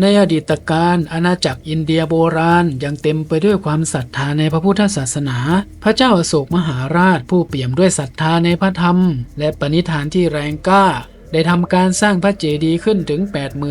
ในอดีตการอาณาจักรอินเดียโบราณยังเต็มไปด้วยความศรัทธาในพระพุทธศาสนา พระเจ้าอโศกมหาราชผู้เปี่ยมด้วยศรัทธาในพระธรรม และปณิธานที่แรงกล้า ได้ทำการสร้างพระเจดีย์ขึ้นถึง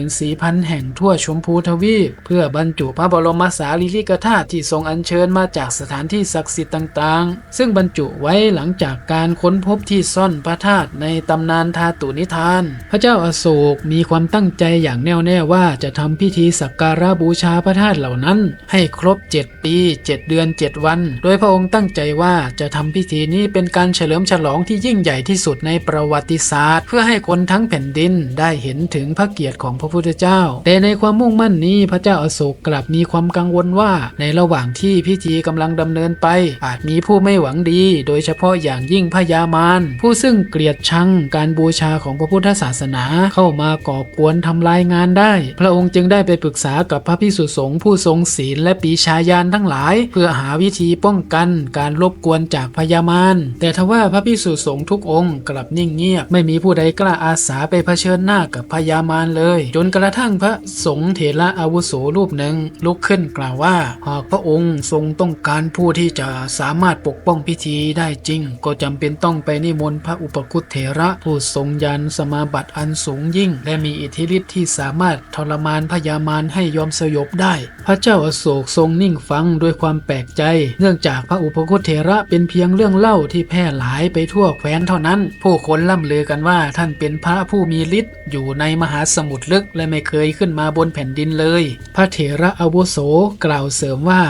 84,000 แห่งทั่วชมพูทวีป เพื่อบรรจุพระบรมสารีริกธาตุที่ทรงอัญเชิญมาจากสถานที่ศักดิ์สิทธิ์ต่างๆ ซึ่งบรรจุไว้หลังจากการค้นพบที่ซ่อนพระธาตุในตำนานทาตุนิทาน พระเจ้าอาโศกมีความตั้งใจอย่างแน่วแน่ว่าจะทำพิธีสักการะบูชาพระธาตุเหล่านั้น ให้ครบ 7 ปี 7 เดือน 7 วัน โดยพระองค์ตั้งใจว่าจะทำพิธีนี้เป็นการเฉลิมฉลองที่ยิ่งใหญ่ที่สุดในประวัติศาสตร์ เพื่อให้คนทั้งแผ่นดินได้เห็นถึงพระเกียรติของพระพุทธเจ้า แต่ในความมุ่งมั่นนี้พระเจ้าอาโศกกลับมีความกังวลว่า ในระหว่างที่พิธีกำลังดำเนินไป อาจมีผู้ไม่หวังดี โดยเฉพาะอย่างยิ่งพญามารผู้ซึ่งเกลียดชังการบูชาของพระพุทธศาสนาเข้ามาก่อกวนทำลายงานได้ พระองค์จึงได้ไปปรึกษากับพระพิสุสงฆ์ผู้ทรงศีลและปีชาญาณทั้งหลาย เพื่อหาวิธีป้องกันการรบกวนจากพญามารแต่ทว่าพระพิสุสงฆ์ทุกองค์กลับนิ่งเงียบไม่มีผู้ใดกล้าอาสาไปเผชิญหน้ากับพญามารเลย จนกระทั่งพระสงฆ์เถระอาวุโสรูปหนึ่งลุกขึ้นกล่าวว่า หากพระองค์ทรงต้องการผู้ที่จะสามารถปกป้องพิธีได้จริง ก็จำเป็นต้องไปนิมนต์พระอุปคุตเถระผู้ทรงยันสมาบัติอันสูงยิ่ง และมีอิทธิฤทธิ์ที่สามารถทรมานพญามารให้ยอมสยบได้ พระเจ้าอโศกทรงนิ่งฟังด้วยความแปลกใจ เนื่องจากพระอุปคุตเถระเป็นเพียงเรื่องเล่าที่แพร่หลายไปทั่วแคว้นเท่านั้น ผู้คนล่ำลือกันว่าท่านเป็นพระระผู้มีฤทธิ์อยู่ในมหาสมุทรลึกและไม่เคยขึ้นมาบนแผ่นดินเลย พระเถระอาวุโสกล่าวเสริมว่า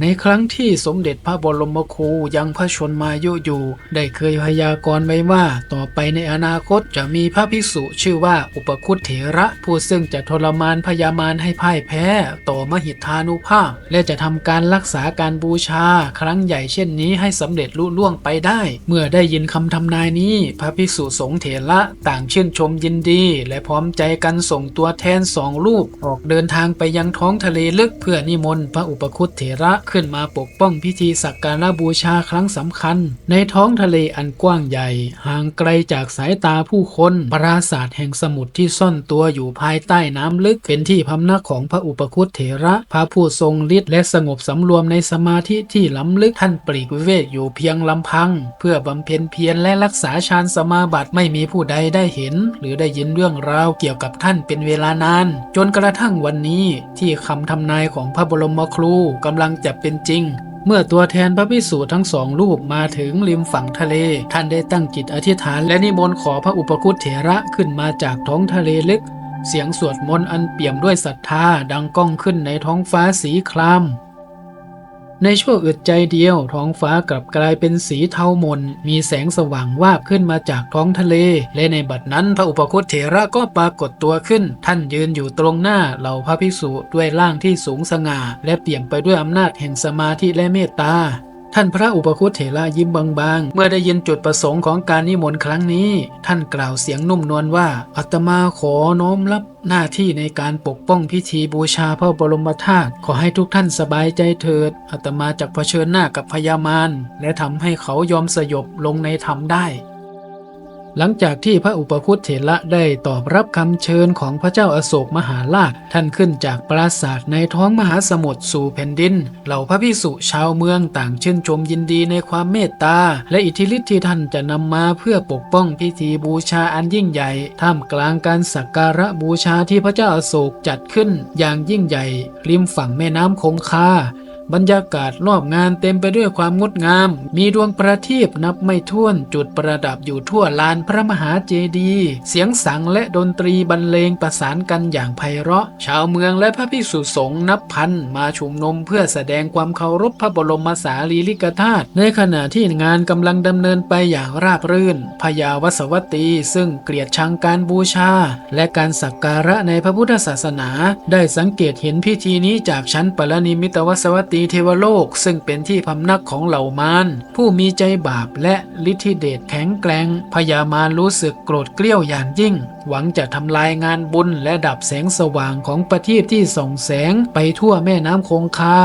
ในครั้งที่สมเด็จพระบรมครูยังพระชนมายุอยู่ ได้เคยพยากรณ์ไว้ว่า ต่อไปในอนาคตจะมีพระภิกษุชื่อว่าอุปคุตเถระ ผู้ซึ่งจะทรมานพยามารให้พ่ายแพ้ ต่อมหิทธานุภาพ และจะทำการรักษาการบูชา ครั้งใหญ่เช่นนี้ให้สำเร็จลุล่วงไปได้ เมื่อได้ยินคำทำนายนี้ พระภิกษุสงฆ์เถระต่างชื่นชมยินดี และพร้อมใจกันส่งตัวแทนสองรูป ออกเดินทางไปยังท้องทะเลลึกเพื่อนิมนต์พระอุปคุตเถระขึ้นมาปกป้องพิธีสักการะบูชาครั้งสำคัญ ในท้องทะเลอันกว้างใหญ่ ห่างไกลจากสายตาผู้คน ปราสาทแห่งสมุทรที่ซ่อนตัวอยู่ภายใต้น้ำลึก เป็นที่พำนักของพระอุปคุตเถระ พระผู้ทรงฤทธิ์และสงบสำรวมในสมาธิที่ล้ำลึกท่านปลีกวิเวกอยู่เพียงลำพัง เพื่อบำเพ็ญเพียรและรักษาฌานสมาบัติไม่มีผู้ใดได้เห็น หรือได้ยินเรื่องราวเกี่ยวกับท่านเป็นเวลานาน จนกระทั่งวันนี้ที่คำทำนายของพระบรมครูกำลังจะเป็นจริง เมื่อตัวแทนพระพิสูจน์ทั้งสองรูปมาถึงริมฝั่งทะเล ท่านได้ตั้งจิตอธิษฐาน และนิมนต์ขอพระอุปคุตเถระขึ้นมาจากท้องทะเลลึก เสียงสวดมนต์อันเปี่ยมด้วยศรัทธาดังก้องขึ้นในท้องฟ้าสีคราม ในชั่วอึดใจเดียวท้องฟ้ากลับกลายเป็นสีเทาหมนมีแสงสว่างวาบขึ้นมาจากท้องทะเล และในบัดนั้นพระอุปคุตเถระก็ปรากฏตัวขึ้น ท่านยืนอยู่ตรงหน้าเหล่าพระภิกษุด้วยร่างที่สูงสง่า และเปี่ยมไปด้วยอำนาจแห่งสมาธิและเมตตา ท่านพระอุปคุตเถระยิ้มบางๆ เมื่อได้ยินจุดประสงค์ของการนิมนต์ครั้งนี้ ท่านกล่าวเสียงนุ่มนวลว่า อัตมาขอน้อมรับหน้าที่ในการปกป้องพิธีบูชาพระบรมธาตุ ขอให้ทุกท่านสบายใจเถิด อัตมาจะเผชิญหน้ากับพญามารและทำให้เขายอมสยบลงในธรรมได้ หลังจากที่พระอุปคุตเถระได้ตอบรับคำเชิญของพระเจ้าอาโศกมหาราช ท่านขึ้นจากปราสาทในท้องมหาสมุทรสู่แผ่นดิน เหล่าพระภิกษุชาวเมืองต่างชื่นชมยินดีในความเมตตา และอิทธิฤทธิ์ที่ท่านจะนำมาเพื่อปกป้องพิธีบูชาอันยิ่งใหญ่ ท่ามกลางการสักการะบูชาที่พระเจ้าอาโศกจัดขึ้นอย่างยิ่งใหญ่ ริมฝั่งแม่น้ำคงคา บรรยากาศรอบงานเต็มไปด้วยความงดงาม มีดวงประทีปนับไม่ถ้วนจุดประดับอยู่ทั่วลานพระมหาเจดีย์เสียงสังและดนตรีบรรเลงประสานกันอย่างไพเราะ ชาวเมืองและพระภิกษุสงฆ์นับพันมาชุมนุมเพื่อแสดงความเคารพพระบรมสารีริกธาตุในขณะที่งานกำลังดำเนินไปอย่างราบรื่นพญาวสวัตตีซึ่งเกลียดชังการบูชา และการสักการะในพระพุทธศาสนา ได้สังเกตเห็นพิธีนี้จากชั้นปรนิมิตวสวัตตีีเทวโลกซึ่งเป็นที่พำนักของเหล่ามารผู้มีใจบาปและฤทธิเดชแข็งแกร่งพญามารรู้สึกโกรธเกลี้ยวอย่างยิ่ง หวังจะทำลายงานบุญและดับแสงสว่างของประทีปที่ส่องแสงไปทั่วแม่น้ำคงคา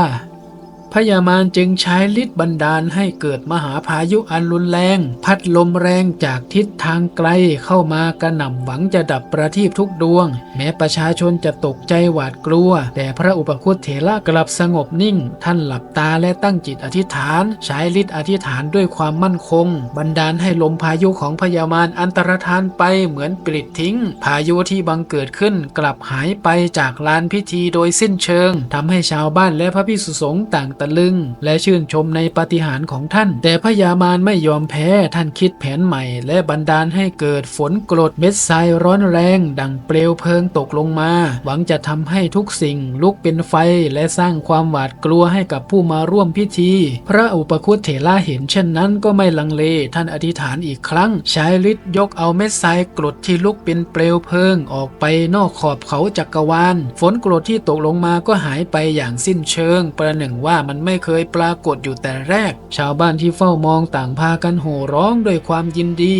พญามารจึงใช้ฤทธิ์บันดาลให้เกิดมหาพายุอันรุนแรง พัดลมแรงจากทิศทางไกลเข้ามากระหน่ำหวังจะดับประทีปทุกดวง แม้ประชาชนจะตกใจหวาดกลัว แต่พระอุปคุตเถระกลับสงบนิ่ง ท่านหลับตาและตั้งจิตอธิษฐาน ใช้ฤทธิ์อธิษฐานด้วยความมั่นคง บันดาลให้ลมพายุของพญามารอันตรธานไปเหมือนปลิดทิ้ง พายุที่บังเกิดขึ้นกลับหายไปจากลานพิธีโดยสิ้นเชิงทำให้ชาวบ้านและพระภิกษุสงฆ์ต่างตะลึง และชื่นชมในปาฏิหาริย์ของท่าน แต่พญามารไม่ยอมแพ้ท่านคิดแผนใหม่ และบันดาลให้เกิดฝนกรดเม็ดทรายร้อนแรง ดังเปลวเพลิงตกลงมา หวังจะทำให้ทุกสิ่งลุกเป็นไฟและสร้างความหวาดกลัวให้กับผู้มาร่วมพิธี พระอุปคุตเถระเห็นเช่นนั้นก็ไม่ลังเลท่านอธิษฐานอีกครั้ง ใช้ฤทธิ์ยกเอาเม็ดทรายกรดที่ลุกเป็นเปลวเพลิงออกไปนอกขอบเขาจักรวาล ฝนกรดที่ตกลงมาก็หายไปอย่างสิ้นเชิง ประหนึ่งว่ามันไม่เคยปรากฏอยู่แต่แรก ชาวบ้านที่เฝ้ามองต่างพากันโห่ร้องด้วยความยินดี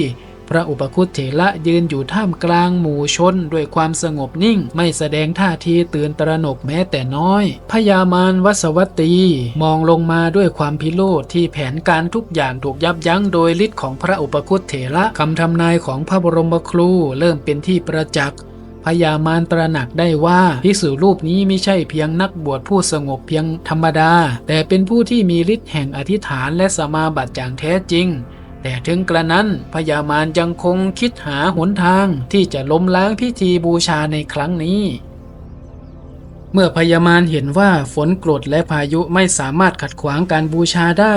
พระอุปคุตเถระยืนอยู่ท่ามกลางหมู่ชนด้วยความสงบนิ่ง ไม่แสดงท่าทีตื่นตระหนกแม้แต่น้อยพญามารวสวัตตีมองลงมาด้วยความพิโรธที่แผนการทุกอย่างถูกยับยั้งโดยฤทธิ์ของพระอุปคุตเถระคำทำนายของพระบรมครูเริ่มเป็นที่ประจักษ์ พญามารตระหนักได้ว่าภิกษุรูปนี้ไม่ใช่เพียงนักบวชผู้สงบเพียงธรรมดา แต่เป็นผู้ที่มีฤทธิ์แห่งอธิษฐานและสมาบัติอย่างแท้จริงแต่ถึงกระนั้นพญามารยังคงคิดหาหนทางที่จะล้มล้างพิธีบูชาในครั้งนี้ เมื่อพญามารเห็นว่าฝนกรดและพายุไม่สามารถขัดขวางการบูชาได้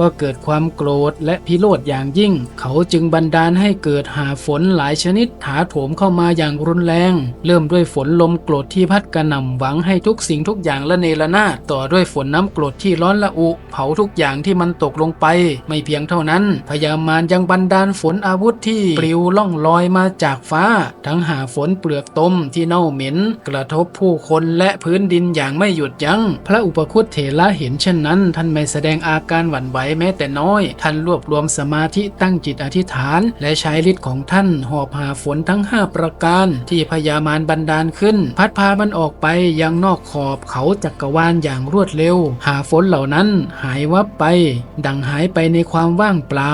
ก็เกิดความโกรธและพิโรธอย่างยิ่ง เขาจึงบันดาลให้เกิดหาฝนหลายชนิดถาโถมเข้ามาอย่างรุนแรง เริ่มด้วยฝนลมโกรธที่พัดกระหน่ำหวังให้ทุกสิ่งทุกอย่างละเนระนาดต่อด้วยฝนน้ำกรดที่ร้อนละอุ เผาทุกอย่างที่มันตกลงไป ไม่เพียงเท่านั้นพญามารยังบันดาลฝนอาวุธที่ปลิวล่องลอยมาจากฟ้า ทั้งหาฝนเปลือกตมที่เน่าเหม็น กระทบผู้คนและพื้นดินอย่างไม่หยุดยัง้ง พระอุปคุตเถระเห็นเช่นนั้น ท่านไม่แสดงอาการหวั่นไหวแม้แต่น้อย ท่านรวบรวมสมาธิตั้งจิตอธิษฐาน และใช้ฤทธิ์ของท่านหอบหาฝนทั้ง 5 ประการ ที่พญามารบันดาลขึ้น พัดพามันออกไปยังนอกขอบเขาจักรวาลอย่างรวดเร็ว หาฝนเหล่านั้นหายวับไป ดังหายไปในความว่างเปล่า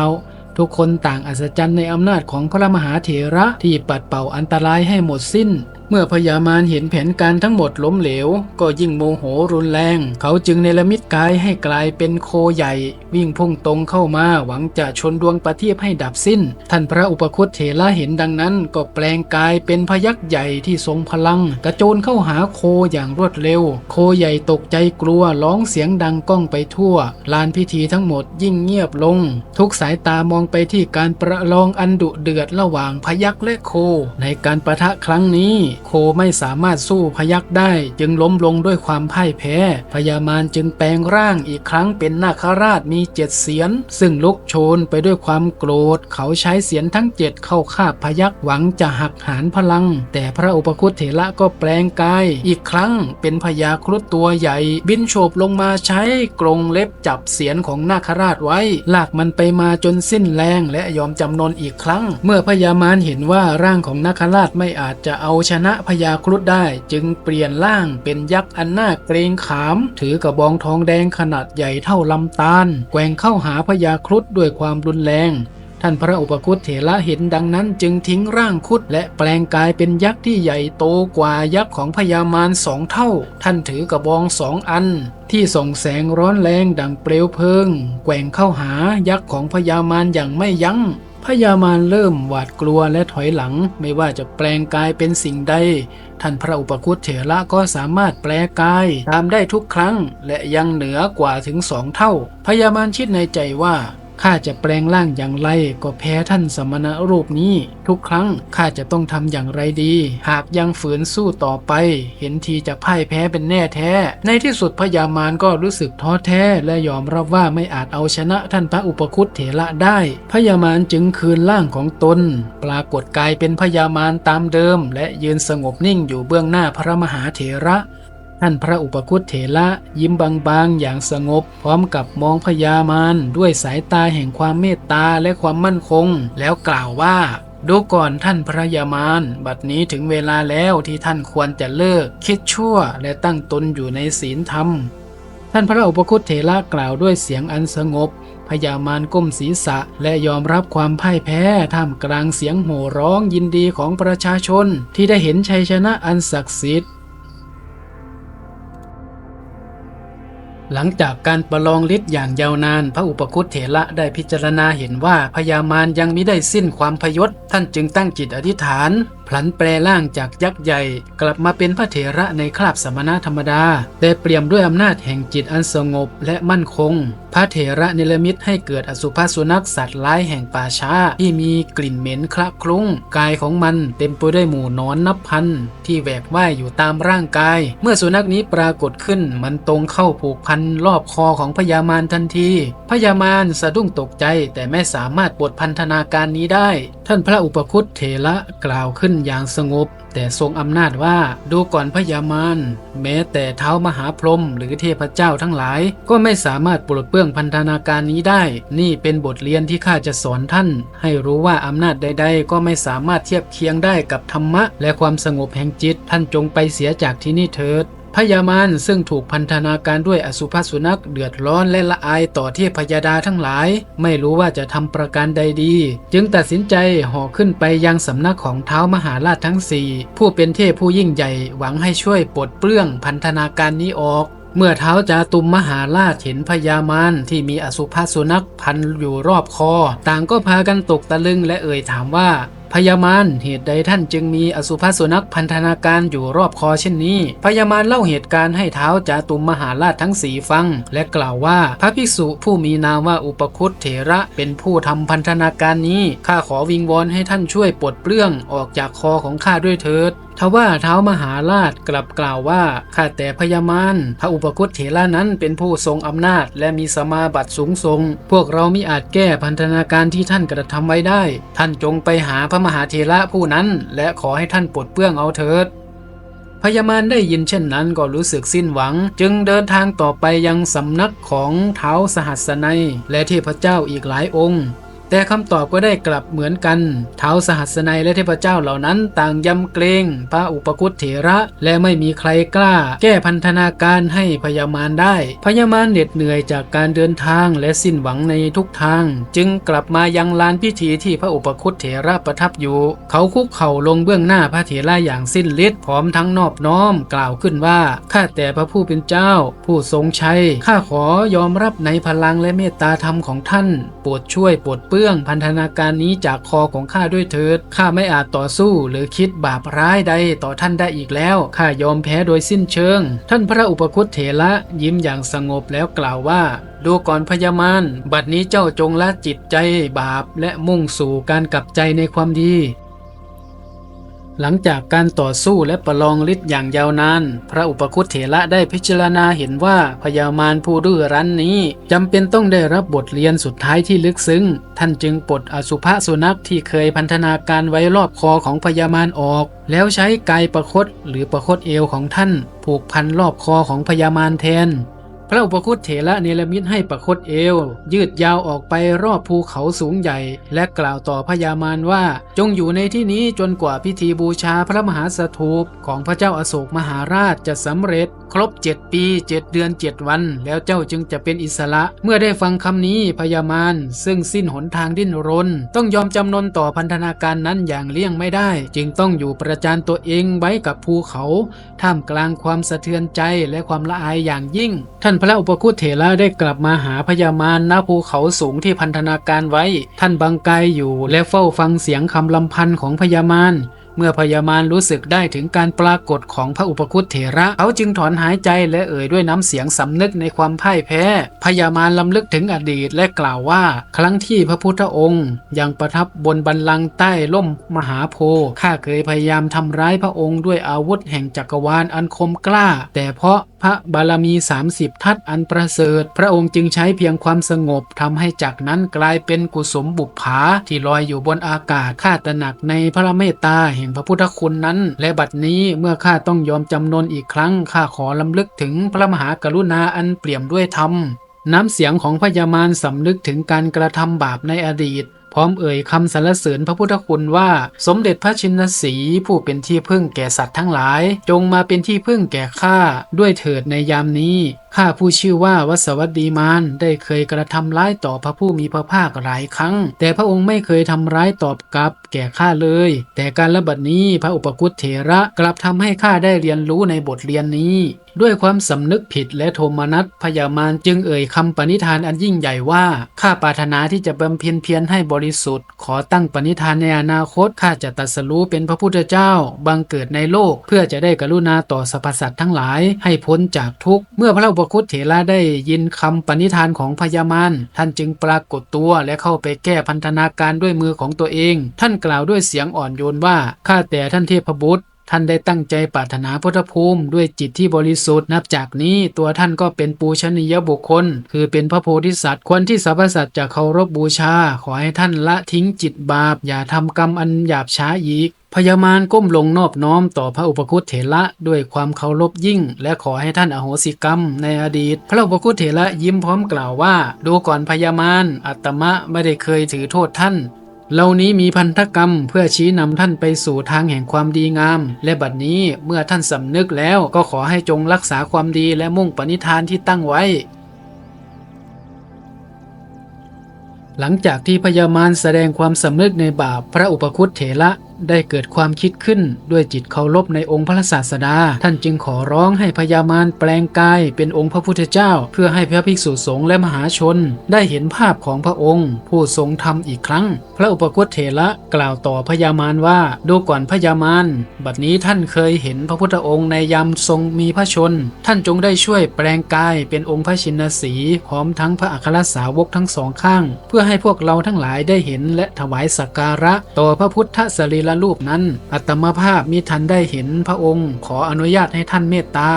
ทุกคนต่างอัศจรรย์ในอำนาจของพระมหาเถระที่ปัดเป่าอันตรายให้หมดสิ้น เมื่อพญามารเห็นแผนการทั้งหมดล้มเหลว ก็ยิ่งโมโหรุนแรง เขาจึงเนรมิตกายให้กลายเป็นโคใหญ่ วิ่งพุ่งตรงเข้ามาหวังจะชนดวงประทีปให้ดับสิ้น ท่านพระอุปคุตเถระเห็นดังนั้นก็แปลงกายเป็นพยักษ์ใหญ่ที่ทรงพลัง กระโจนเข้าหาโคอย่างรวดเร็ว โคใหญ่ตกใจกลัวร้องเสียงดังก้องไปทั่วลานพิธีทั้งหมดยิ่งเงียบลง ทุกสายตามองไปที่การประลองอันดุเดือดระหว่างพยักษ์และโค ในการประทะครั้งนี้ โคไม่สามารถสู้พยักษ์ได้ จึงล้มลงด้วยความพ่ายแพ้ พญามารจึงแปลงร่างอีกครั้งเป็นนาคราชมีเจ็ดเสียน ซึ่งลุกโชนไปด้วยความโกรธ เขาใช้เสียนทั้งเจ็ดเข้าคาบพยักษ์หวังจะหักหานพลัง แต่พระอุปคุตเถระก็แปลงกาย อีกครั้งเป็นพญาครุฑตัวใหญ่ บินโฉบลงมาใช้กรงเล็บจับเสียนของนาคราชไว้ ลากมันไปมาจนสิ้นแรงและยอมจำนนอีกครั้ง เมื่อพญามารเห็นว่าร่างของนาคราชไม่อาจจะเอาชนะพญาครุฑได้ จึงเปลี่ยนร่างเป็นยักษ์อันน่าเกรงขาม ถือกระบองทองแดงขนาดใหญ่เท่าลำตาลแกว่งเข้าหาพญาครุฑด้วยความรุนแรง ท่านพระอุปคุตเถระเห็นดังนั้นจึงทิ้งร่างคุดและแปลงกายเป็นยักษ์ที่ใหญ่โตกว่ายักษ์ของพญามารสองเท่า ท่านถือกระบองสองอัน ที่ส่องแสงร้อนแรงดังเปลวเพลิง แกว่งเข้าหายักษ์ของพญามารอย่างไม่ยัง้งพญามารเริ่มหวาดกลัวและถอยหลัง ไม่ว่าจะแปลงกายเป็นสิ่งใด ท่านพระอุปคุตเถระก็สามารถแปลกายตามได้ทุกครั้ง และยังเหนือกว่าถึงสองเท่าพญามารคิดในใจว่า ข้าจะแปลงร่างอย่างไรก็แพ้ท่านสมณะรูปนี้ ทุกครั้งข้าจะต้องทำอย่างไรดี หากยังฝืนสู้ต่อไป เห็นทีจะพ่ายแพ้เป็นแน่แท้ ในที่สุดพญามารก็รู้สึกท้อแท้และยอมรับว่าไม่อาจเอาชนะท่านพระอุปคุตเถระได้ พญามารจึงคืนร่างของตน ปรากฏกายเป็นพญามารตามเดิม และยืนสงบนิ่งอยู่เบื้องหน้าพระมหาเถระ ท่านพระอุปคุตเถระยิ้มบางๆ อย่างสงบ พร้อมกับมองพญามารด้วยสายตาแห่งความเมตตาและความมั่นคง แล้วกล่าวว่าดูก่อนท่านพระยามารบัดนี้ถึงเวลาแล้วที่ท่านควรจะเลิก คิดชั่วและตั้งตนอยู่ในศีลธรรม ท่านพระอุปคุตเถระกล่าวด้วยเสียงอันสงบ พญามารก้มศีรษะและยอมรับความพ่ายแพ้ท่ามกลางเสียงโห่ร้องยินดีของประชาชนที่ได้เห็นชัยชนะอันศักดิ์สิทธิ์ หลังจากการประลองฤทธิ์อย่างยาวนาน พระอุปคุตเถระได้พิจารณาเห็นว่าพญามารยังมิได้สิ้นความพยศท่านจึงตั้งจิตอธิษฐาน ลันแปลร่างจากยักษ์ใหญ่ กลับมาเป็นพระเถระในคราบสมณะธรรมดา แต่เปี่ยมด้วยอำนาจแห่งจิตอันสงบและมั่นคง พระเถระเนรมิตให้เกิดอสุภสุนัขสัตว์ร้ายแห่งป่าช้า ที่มีกลิ่นเหม็นคละคลุ้ง กายของมันเต็มไปด้วยหมู่นอนนับพันที่แหวกว่ายอยู่ตามร่างกาย เมื่อสุนัขนี้ปรากฏขึ้นมันตรงเข้าผูกพันรอบคอของพญามารทันที พญามารสะดุ้งตกใจแต่ไม่สามารถปลดพันธนาการนี้ได้ ท่านพระอุปคุตเถระกล่าวขึ้นอย่างสงบ แต่ทรงอำนาจว่าดูก่อนพญามารแม้แต่เท้ามหาพรหมหรือเทพเจ้าทั้งหลาย ก็ไม่สามารถปลดเปลื้องพันธนาการนี้ได้ นี่เป็นบทเรียนที่ข้าจะสอนท่าน ให้รู้ว่าอำนาจใด ๆ ก็ไม่สามารถเทียบเคียงได้กับธรรมะ และความสงบแห่งจิตท่านจงไปเสียจากที่นี่เถิด พญามารซึ่งถูกพันธนาการด้วยอสุภสุนัขเดือดร้อนและละอายต่อเทพยดาทั้งหลาย ไม่รู้ว่าจะทำประการใดดี จึงตัดสินใจห่อขึ้นไปยังสำนักของเท้ามหาราชทั้งสี่ผู้เป็นเทพผู้ยิ่งใหญ่หวังให้ช่วยปลดเปลื้องพันธนาการนี้ออกเมื่อเท้าจาตุมมหาราชเห็นพญามารที่มีอสุภสุนัขพันอยู่รอบคอ ต่างก็พากันตกตะลึงและเอ่ยถามว่า พญามารเหตุใดท่านจึงมีอสุภสุนัขพันธนาการอยู่รอบคอเช่นนี้ พญามารเล่าเหตุการณ์ให้เท้าจาตุมมหาราชทั้งสีฟัง และกล่าวว่าพระภิกษุผู้มีนามว่าอุปคุตเถระเป็นผู้ทำพันธนาการนี้ข้าขอวิงวอนให้ท่านช่วยปลดเปลื้องออกจากคอของข้าด้วยเถิดทว่าเท้ามหาราชกลับกล่าวว่าข้าแต่พญามารพระอุปคุตเถระนั้นเป็นผู้ทรงอำนาจ และมีสมาบัติสูงทรง พวกเรามิอาจแก้พันธนาการที่ท่านกระทำไว้ได้ ท่านจงไปหาพระมหาเถระผู้นั้น และขอให้ท่านปลดเปลื้องเอาเถิดพญามารได้ยินเช่นนั้นก็รู้สึกสิ้นหวัง จึงเดินทางต่อไปยังสำนักของเท้าสหัสนัย และเทพเจ้าอีกหลายองค์ แต่คำตอบก็ได้กลับเหมือนกันเท้าสหัสนัยและเทพเจ้าเหล่านั้นต่างยำเกรงพระอุปคุตเถระ และไม่มีใครกล้า แก้พันธนาการให้พญามารได้ พญามารเหน็ดเหนื่อยจากการเดินทางและสิ้นหวังในทุกทาง จึงกลับมายังลานพิธีที่พระอุปคุตเถระประทับอยู่ เขาคุกเข่าลงเบื้องหน้าพระเถระอย่างสิ้นฤทธิ์พร้อมทั้งนอบน้อมกล่าวขึ้นว่าข้าแต่พระผู้เป็นเจ้า ผู้ทรงชัยข้าขอยอมรับในพลังและเมตตาธรรมของท่านโปรดช่วยโปลดเปื้อื่องพันธนาการนี้จากคอของข้าด้วยเถิด ข้าไม่อาจต่อสู้หรือคิดบาปร้ายใดต่อท่านได้อีกแล้ว ข้ายอมแพ้โดยสิ้นเชิง ท่านพระอุปคุตเถระยิ้มอย่างสงบแล้วกล่าวว่าดูก่อนพญามารบัดนี้เจ้าจงละจิตใจบาปและมุ่งสู่การกลับใจในความดี หลังจากการต่อสู้และประลองฤทธิ์อย่างยาวนาน พระอุปคุตเถระได้พิจารณาเห็นว่าพญามารผู้ดื้อรั้นนี้จำเป็นต้องได้รับบทเรียนสุดท้ายที่ลึกซึ้ง ท่านจึงปลดอสุภสุนัขที่เคยพันธนาการไว้รอบคอของพญามารออก แล้วใช้กายประคตหรือประคตเอวของท่าน ผูกพันรอบคอของพญามารแทน พระอุปคุตเถระเนรมิตให้ประคตเอว ยืดยาวออกไปรอบภูเขาสูงใหญ่ และกล่าวต่อพญามารว่า จงอยู่ในที่นี้จนกว่าพิธีบูชาพระมหาสถูปของพระเจ้าอาโศกมหาราชจะสำเร็จ ครบเจ็ดปีเจ็ดเดือนเจ็ดวัน แล้วเจ้าจึงจะเป็นอิสระ เมื่อได้ฟังคำนี้พญามารซึ่งสิ้นหนทางดิ้นรน ต้องยอมจำนนต่อพันธนาการนั้นอย่างเลี่ยงไม่ได้ จึงต้องอยู่ประจานตัวเองไว้กับภูเขา ท่ามกลางความสะเทือนใจและความละอายอย่างยิ่งท่านพระอุปคุตเถระได้กลับมาหาพญามารณภูเขาสูงที่พันธนาการไว้ ท่านบังกายอยู่และเฝ้าฟังเสียงคำลำพันของพญามารเมื่อพญามารรู้สึกได้ถึงการปรากฏของพระอุปคุตเถระ เขาจึงถอนหายใจและเอ่ยด้วยน้ำเสียงสำนึกในความพ่ายแพ้ พญามารลำลึกถึงอดีตและกล่าวว่า ครั้งที่พระพุทธองค์ ยังประทับบนบันลังใต้ล่มมหาโพธิ์ข้าเคยพยายามทำร้ายพระองค์ด้วยอาวุธแห่งจักรวาลอันคมกล้า แต่เพราะ พระบารมี 30 ทัศอันประเสริฐ พระองค์จึงใช้เพียงความสงบทำให้จากนั้นกลายเป็นกุสมบุปผาที่ลอยอยู่บนอากาศข้าตระหนักในพระเมตตาแห่งพระพุทธคุณนั้น และบัดนี้เมื่อข้าต้องยอมจำนนอีกครั้งข้าขอลำลึกถึงพระมหากรุณาอันเปี่ยมด้วยธรรมน้ำเสียงของพญามารสำนึกถึงการกระทำบาปในอดีต พร้อมเอ่ยคำสรรเสริญพระพุทธคุณว่า สมเด็จพระชินสีห์ผู้เป็นที่พึ่งแก่สัตว์ทั้งหลาย จงมาเป็นที่พึ่งแก่ข้าด้วยเถิดในยามนี้ ข้าผู้ชื่อว่าวสวัสดีมารได้เคยกระทำร้ายต่อพระผู้มีพระภาคหลายครั้ง แต่พระองค์ไม่เคยทำร้ายตอบกลับแก่ข้าเลย แต่การระบัดนี้พระอุปคุตเถระกลับทำให้ข้าได้เรียนรู้ในบทเรียนนี้ ด้วยความสำนึกผิดและโทมนัสพยามารจึงเอ่ยคำปณิธานอันยิ่งใหญ่ว่าข้าปรารถนาที่จะบำเพ็ญเพียรให้บริสุทธิ์ ขอตั้งปณิธานในอนาคตข้าจะตรัสรู้เป็นพระพุทธเจ้าบังเกิดในโลก เพื่อจะได้กรุณาต่อสรรพสัตว์ทั้งหลายให้พ้นจากทุกข์เมื่อพระอุปคุตเถระได้ยินคำปณิธานของพญามารท่านจึงปรากฏตัวและเข้าไปแก้พันธนาการด้วยมือของตัวเอง ท่านกล่าวด้วยเสียงอ่อนโยนว่าข้าแต่ท่านเทพบุตรท่านได้ตั้งใจปรารถนาพุทธภูมิ ด้วยจิตที่บริสุทธิ์นับจากนี้ตัวท่านก็เป็นปูชนียบุคคล คือเป็นพระโพธิสัตว์ควรที่สรรพสัตว์จะเคารพบูชา ขอให้ท่านละทิ้งจิตบาป อย่าทำกรรมอันหยาบช้าอีก พญามารก้มลงนอบน้อมต่อพระอุปคุตเถระด้วยความเคารพยิ่ง และขอให้ท่านอโหสิกรรมในอดีต พระอุปคุตเถระยิ้มพร้อมกล่าวว่า ดูก่อนพญามารอัตมะไม่ได้เคยถือโทษท่านเหล่านี้มีพันธกรรมเพื่อชี้นำท่านไปสู่ทางแห่งความดีงาม และบัดนี้เมื่อท่านสำนึกแล้วก็ขอให้จงรักษาความดีและมุ่งปณิธานที่ตั้งไว้ หลังจากที่พญามารแสดงความสำนึกในบาปพระอุปคุตเถระได้เกิดความคิดขึ้นด้วยจิตเคารพในองค์พระศาสดา ท่านจึงขอร้องให้พญามารแปลงกายเป็นองค์พระพุทธเจ้า เพื่อให้พระภิกษุสงฆ์และมหาชน ได้เห็นภาพของพระองค์ ผู้ทรงธรรมอีกครั้ง พระอุปคุตเถระกล่าวต่อพญามารว่าดูก่อนพญามารบัดนี้ท่านเคยเห็นพระพุทธองค์ในยามทรงมีพระชน ท่านจงได้ช่วยแปลงกายเป็นองค์พระชินสีพร้อมทั้งพระอัครสาวกทั้งสองข้าง เพื่อให้พวกเราทั้งหลายได้เห็นและถวายสักการะต่อพระพุทธสรีละรูปนั้น อัตมภาพมิทันได้เห็นพระองค์ ขออนุญาตให้ท่านเมตตา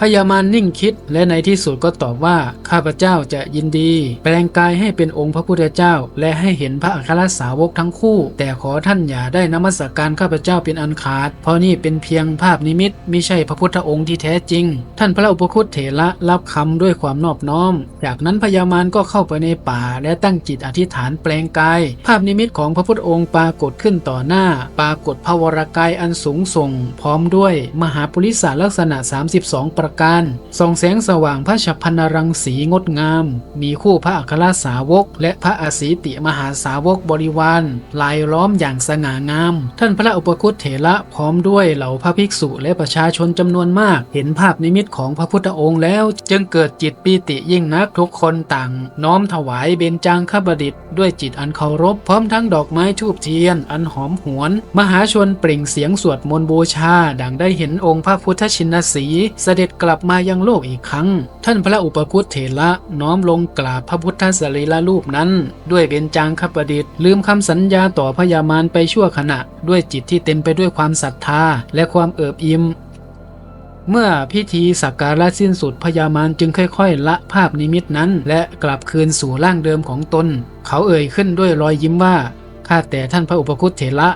พญามารนิ่งคิดและในที่สุดก็ตอบว่าข้าพเจ้าจะยินดี แปลงกายให้เป็นองค์พระพุทธเจ้า และให้เห็นพระอัครสาวกทั้งคู่ แต่ขอท่านอย่าได้นมัสการข้าพเจ้าเป็นอันขาด เพราะนี่เป็นเพียงภาพนิมิตไม่ใช่พระพุทธองค์ที่แท้จริง ท่านพระอุปคุตเถระรับคำด้วยความนอบน้อม จากนั้นพญามารก็เข้าไปในป่า และตั้งจิตอธิษฐานแปลงกาย ภาพนิมิตของพระพุทธองค์ปรากฏขึ้นต่อหน้า ปรากฏพระวรากายอันสูงส่ง พร้อมด้วยมหาปุริสาลักษณะ 32 ประการส่องแสงสว่างพระฉัพพนรังสีงดงาม มีคู่พระอัครสาวก และพระอสีติมหาสาวกบริวารลายล้อมอย่างสง่างาม ท่านพระอุปคุตเถระพร้อมด้วยเหล่าพระภิกษุและประชาชนจำนวนมาก เห็นภาพนิมิตของพระพุทธองค์แล้ว จึงเกิดจิตปีติยิ่งนักทุกคนต่าง น้อมถวายเบญจางคบดิษฐ์ด้วยจิตอันเคารพพร้อมทั้งดอกไม้ทูบเทียน อันหอมหวน มหาชนเปล่งเสียงสวดมนต์บูชา ดังได้เห็นองค์พระพุทธชินสีเสด็จกลับมายังโลกอีกครั้ง ท่านพระอุปคุตเถระน้อมลงกราบพระพุทธสรีระรูปนั้น ด้วยเบญจางคประดิษฐ์ลืมคำสัญญาต่อพญามารไปชั่วขณะ ด้วยจิตที่เต็มไปด้วยความศรัทธาและความเอิบอิ่มเมื่อพิธีสักการะสิ้นสุดพญามารจึงค่อยๆ ละภาพนิมิตนั้น และกลับคืนสู่ร่างเดิมของตน เขาเอ่ยขึ้นด้วยรอยยิ้มว่าข้าแต่ท่านพระอุปคุตเถระ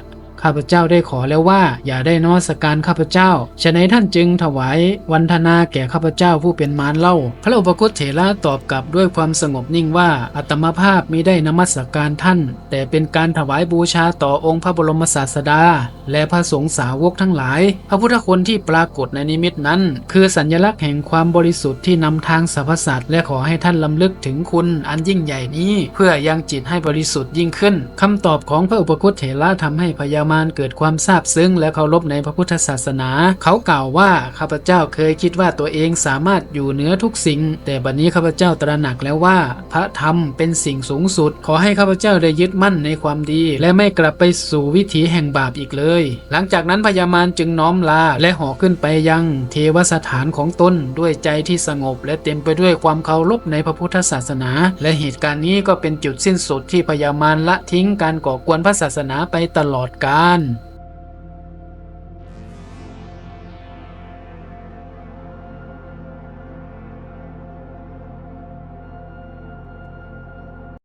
ข้าพเจ้าได้ขอแล้วว่า อย่าได้นอสการข้าพเจ้าฉะนั้นท่านจึงถวายวันธนาแก่ข้าพเจ้าผู้เป็นมารเล่า พระอุปคุตเถระตอบกลับด้วยความสงบนิ่งว่าอัตมภาพมิได้นมัสการท่าน แต่เป็นการถวายบูชาต่อองค์พระบรมศาสดา และพระสงฆ์สาวกทั้งหลาย พระพุทธคุณที่ปรากฏในนิมิตนั้น คือสัญลักษณ์แห่งความบริสุทธิ์ที่นำทางสรรพสัตว์และขอให้ท่านลำลึกถึงคุณอันยิ่งใหญ่นี้ เพื่อยังจิตให้บริสุทธิ์ยิ่งขึ้นคำตอบของพระอุปคุตเถระทำให้พญามารเกิดความซาบซึ้งและเคารพในพระพุทธศาสนา เขากล่าวว่าข้าพเจ้าเคยคิดว่าตัวเองสามารถอยู่เหนือทุกสิ่ง แต่บัดนี้ข้าพเจ้าตระหนักแล้วว่า พระธรรมเป็นสิ่งสูงสุด ขอให้ข้าพเจ้าได้ยึดมั่นในความดี และไม่กลับไปสู่วิถีแห่งบาปอีกเลย หลังจากนั้นพญามารจึงน้อมลาและห่อขึ้นไปยังเทวสถานของตนด้วยใจที่สงบ และเต็มไปด้วยความเคารพในพระพุทธศาสนา และเหตุการณ์นี้ก็เป็นจุดสิ้นสุดที่พญามารละทิ้งการก่อกวนพระศาสนาไปตลอดกาลาน